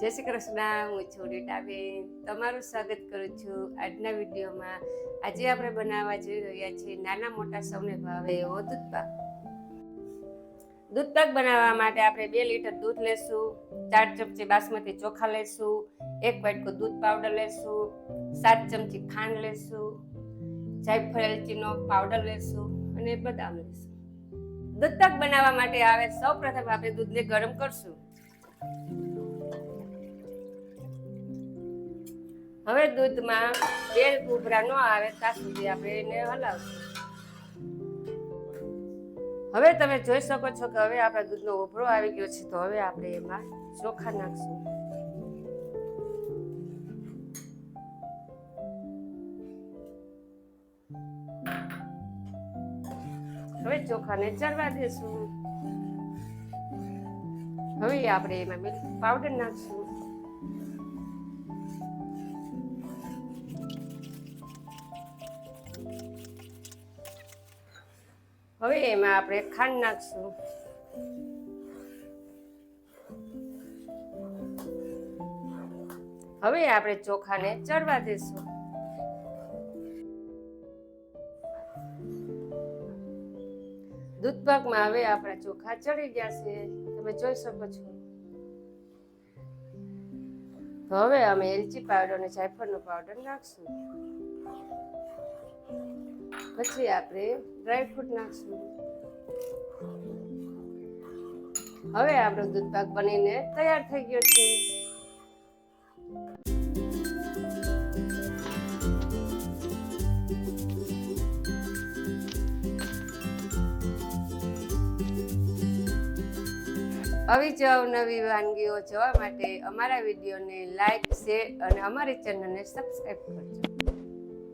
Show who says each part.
Speaker 1: જય શ્રી કૃષ્ણ, હું છું રીટાબેન તમારું સ્વાગત કરું છું આજના વિડીયોમાં. આજે આપણે બનાવવા જઈ રહ્યા છીએ નાના મોટા સૌને ભાવે એવો દૂધપાક દૂધપાક બનાવવા માટે આપણે બે લીટર દૂધ લેશું, ચાર ચમચી બાસમતી ચોખા લેશું, એક વાટકો દૂધ પાવડર લેશું, સાત ચમચી ખાંડ લેશું, જાયફળ એલચીનો પાવડર લેશું અને બદામ લેશું. દૂધપાક બનાવવા માટે આવે સૌ પ્રથમ આપણે દૂધને ગરમ કરશું. હવે દૂધમાં બે ઉભરા ન આવે, ત્યાં સુધી આપણે એને હલાવશું. હવે તમે જોઈ શકો છો કે હવે આપણા દૂધનો ઉભરો આવી ગયો છે, તો હવે આપણે એમાં ચોખા નાખશું. હવે ચોખાને ચડવા દેશું. હવે આપણે એમાં મિલ્ક પાવડર નાખશું. હવે એમાં આપણે ખાંડ નાખશું. હવે આપણે ચોખાને ચડવા દેશું. દૂધપાકમાં હવે આપણા ચોખા ચડી ગયા છે. તમે જોઈ શકો છો. હવે અમે એલચી પાવડર અને જાયફળનો પાવડર નાખશું. પછી આપણે ડ્રાયફ્રૂટ નાખશું. હવે આપણો દૂધપાક બનીને તૈયાર થઈ ગયો છે. આવી જ નવી વાનગીઓ જોવા માટે અમારા વિડીયોને લાઈક, શેર અને અમારી ચેનલને સબસ્ક્રાઈબ કરજો.